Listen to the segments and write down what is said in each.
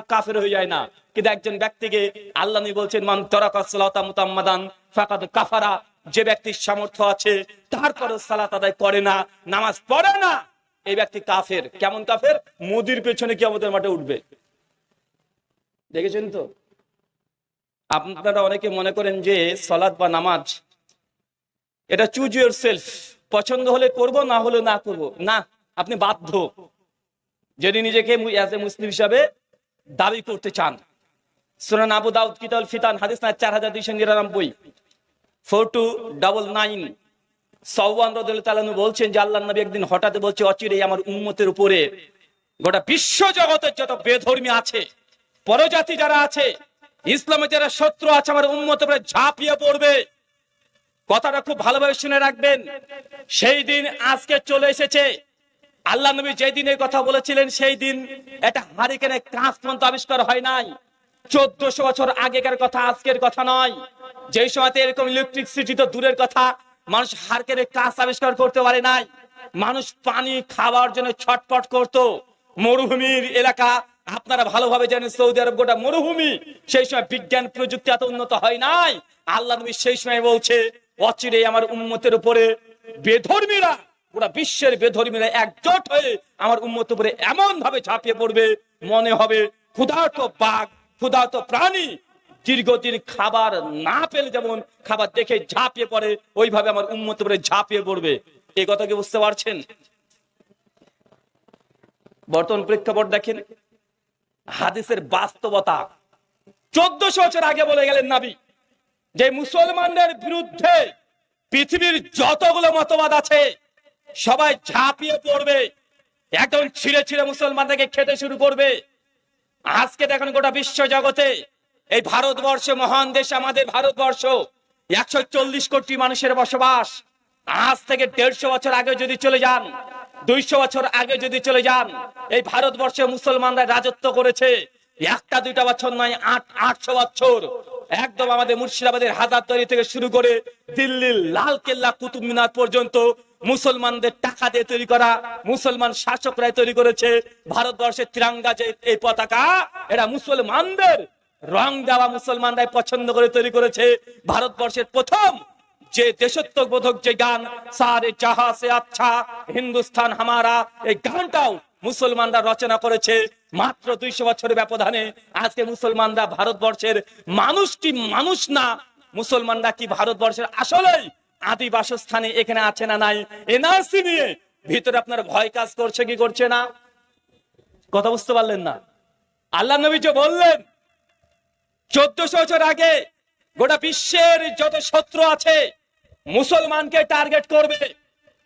কাফের হয়ে যায় না। কিন্তু একজন ব্যক্তিকে আল্লাহ বলছেন, মান তরাকা ফাকাদ কাফারা। যে ব্যক্তির সামর্থ্য আছে তারপরে সালাত আদায় করে না, নামাজ পড়ে না। এই ব্যক্তি কাফের। কেমন কাফের? মোদির পেছনে কি আমাদের মাঠে উঠবে। দেখেছেন তো? আপনারা অনেকে মনে করেন যে সলাদ বা নামাজ, এটা চুজ ইউর সেলফ পছন্দ হলে করব, না হলে না করব। না, আপনি বাধ্য। যদি নিজেকে মুসলিম হিসাবে দাবি করতে চান। সুনান আবু দাউদ কিতাল ফিতান, হাদিস না চার হাজার দুইশো নিরানব্বই। Four two double nine. Sauban রদুল্লাহ বলছেন যে আল্লাহ নবী একদিন হঠাৎ বলছে অচিরে আমার উম্মতের উপরে গোটা বিশ্ব জগতের যত বেধর্মী আছে, পরজাতি যারা আছে, ইসলামের যারা শত্রু আছে, আমার উপরে ঝাঁপিয়ে পড়বে। কথাটা খুব ভালোভাবে শুনে রাখবেন। সেই দিন আজকে চলে এসেছে। আল্লাহ নবী যেই দিন এই কথা বলেছিলেন, সেই দিন একটা হারিকেনে কাঁচ পর্যন্ত আবিষ্কার হয় নাই। চোদ্দশো বছর আগেকার কথা, আজকের কথা নয়। যেই সময়তে এরকম ইলেকট্রিসিটি তো দূরের কথা, মানুষ হারকেনে কাঁচ আবিষ্কার করতে পারে নাই। মানুষ পানি খাওয়ার জন্য ছটপট করত। মরুভূমির এলাকা, আপনারা ভালোভাবে জানেন, সৌদি আরব গোটা মরুভূমি, সেই সময় বিজ্ঞান প্রযুক্তি এত উন্নত হয় নাই। আল্লাহ নবী সেই সময় বলছে অচিরে আমার উন্মতের উপরে বেধর্মীরা পুরা বিশ্বের বেধর্মীরা একজোট হয়ে আমার উন্মত উপরে এমন ভাবে ঝাঁপিয়ে পড়বে, মনে হবে ক্ষুধার্ত বাঘ, ক্ষুধার্ত প্রাণী, দীর্ঘদিন খাবার না পেলে যেমন খাবার দেখে ঝাঁপিয়ে পড়ে, ওইভাবে আমার উন্মত উপরে ঝাঁপিয়ে পড়বে। এই কথা কি বুঝতে পারছেন? বর্তমান প্রেক্ষাপট দেখেন, হাদিসের বাস্তবতা চোদ্দশো বছর আগে বলে গেলেন নাবি, যে মুসলমানদের বিরুদ্ধে পৃথিবীর যতগুলো মতবাদ আছে সবাই ঝাঁপিয়ে পড়বে। একদম ছিঁড়ে ছিঁড়ে মুসলমানদেরকে খেতে শুরু করবে। আজকে দেখেন গোটা বিশ্ব জগতে এই ভারতবর্ষ মহান দেশ, আমাদের ভারতবর্ষ। একশো চল্লিশ কোটি মানুষের বসবাস। আজ থেকে দেড়শো বছর আগে যদি চলে যান, দুইশো বছর আগে যদি চলে যান, এই ভারতবর্ষে মুসলমানরা রাজত্ব করেছে। একটা, দুইটা বছর নয়, আট, আটশো বছর। একদম আমাদের মুর্শিদাবাদের হাজার তৈরি থেকে শুরু করে দিল্লির লাল কেল্লা কুতুব মিনার পর্যন্ত মুসলমানদের টাকা দিয়ে তৈরি করা, মুসলমান শাসকরাই তৈরি করেছে ভারতবর্ষের তিরাঙ্গা যে এই পতাকা, এটা মুসলমানদের রং দেওয়া মুসলমানরাই পছন্দ করে তৈরি করেছে। ভারতবর্ষের প্রথম যে দেশত্ববোধক যে গান, সারে জাহা সে আচ্ছা হিন্দুস্তান হামারা, এই গানটাও মুসলমানরা রচনা করেছে মাত্র দুইশো বছরের ব্যবধানে। আজকে মুসলমানরা ভারতবর্ষের মানুষটি মানুষ না, মুসলমানরা কি ভারতবর্ষের আসলেই আদি বাসস্থানে এখানে আছে না নাই? এনআরসি নিয়ে। ভিতরে আপনার ভয় কাজ করছে কি করছে না? কথা বুঝতে পারলেন না? আল্লাহ নবী যে বললেন, চোদ্দশো বছর আগে গোটা বিশ্বের যত শত্রু আছে, মুসলমানকে টার্গেট করবে।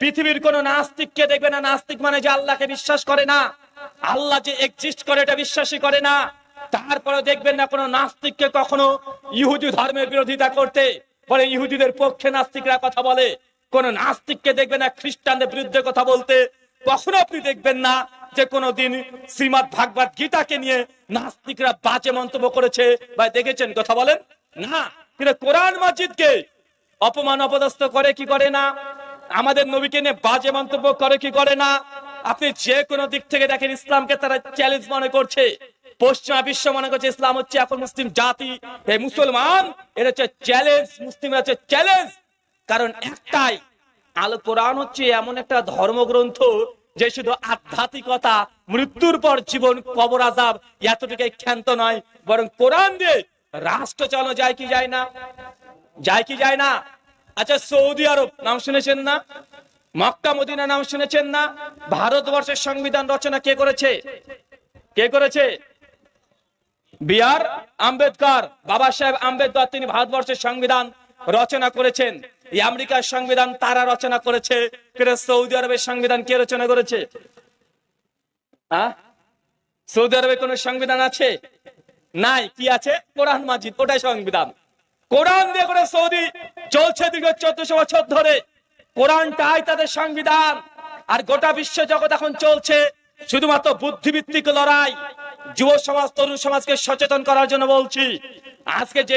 পৃথিবীর কোন নাস্তিককে দেখবে না। নাস্তিক মানে যে আল্লাহকে বিশ্বাস করে না। আল্লাহ যে এক্সিস্ট করে, এটা বিশ্বাসই করে না। তারপরে দেখবেন না কোনো নাস্তিককে কখনো ইহুদি ধর্মের বিরোধিতা করতে। বলে ইহুদিদের পক্ষে নাস্তিকরা কথা বলে। কোন নাস্তিককে দেখবেন না, খ্রিস্টানদের বিরুদ্ধে কথা বলতে। কখনো আপনি দেখবেন না যে কোনদিন শ্রীমদ ভাগবত গীতাকে নিয়ে নাস্তিকরা বাজে মন্তব্য করেছে বা দেখেছেন কথা বলেন? না, কিন্তু কোরআন মাজিদকে অপমান অপদস্থ করে কি করে না? আমাদের নবীকে নিয়ে বাজে মন্তব্য করে কি করে না? আপনি যে কোনো দিক থেকে দেখেন, ইসলামকে তারা চ্যালেঞ্জ মনে করছে। পশ্চিমা বিশ্ব মনে করছে ইসলাম হচ্ছে এখন মুসলিম জাতি এই মুসলমান, এটা হচ্ছে চ্যালেঞ্জ মুসলিমরা হচ্ছে চ্যালেঞ্জ কারণ একটাই, আল কোরআন হচ্ছে এমন একটা ধর্মগ্রন্থ যে শুধু আধ্যাত্মিকতা, মৃত্যুর পর জীবন কবর আজাব এতটুকু ক্ষান্ত নয়, বরং কোরআন দিয়ে রাষ্ট্র চালানো যায় কি যায় না? যায় কি যায় না? আচ্ছা সৌদি আরব, নাম শুনেছেন না? মক্কা, মদিনা, নাম শুনেছেন না? ভারতবর্ষের সংবিধান রচনা কে করেছে? কে করেছে? বিআর আম্বেদকর, বাবা সাহেব আম্বেদকর, তিনি ভারতবর্ষের সংবিধান রচনা করেছেন। এই আমেরিকার সংবিধান তারা রচনা করেছে। সৌদি আরবের সংবিধান কে রচনা করেছে? সৌদি আরবে কোন সংবিধান আছে? নাই। কি আছে? কোরআন মাজিদ। ওটাই সংবিধান। কোরআন দিয়ে করে সৌদি চলছে দীর্ঘ চোদ্দশো বছর ধরে। কোরআনটাই তাদের সংবিধান। আর গোটা বিশ্ব জগৎ এখন চলছে। শুধুমাত্র বুদ্ধিভিত্তিক লড়াই। যুব সমাজ তরুণ সমাজকে সচেতন করার জন্য বলছি। আজকে যে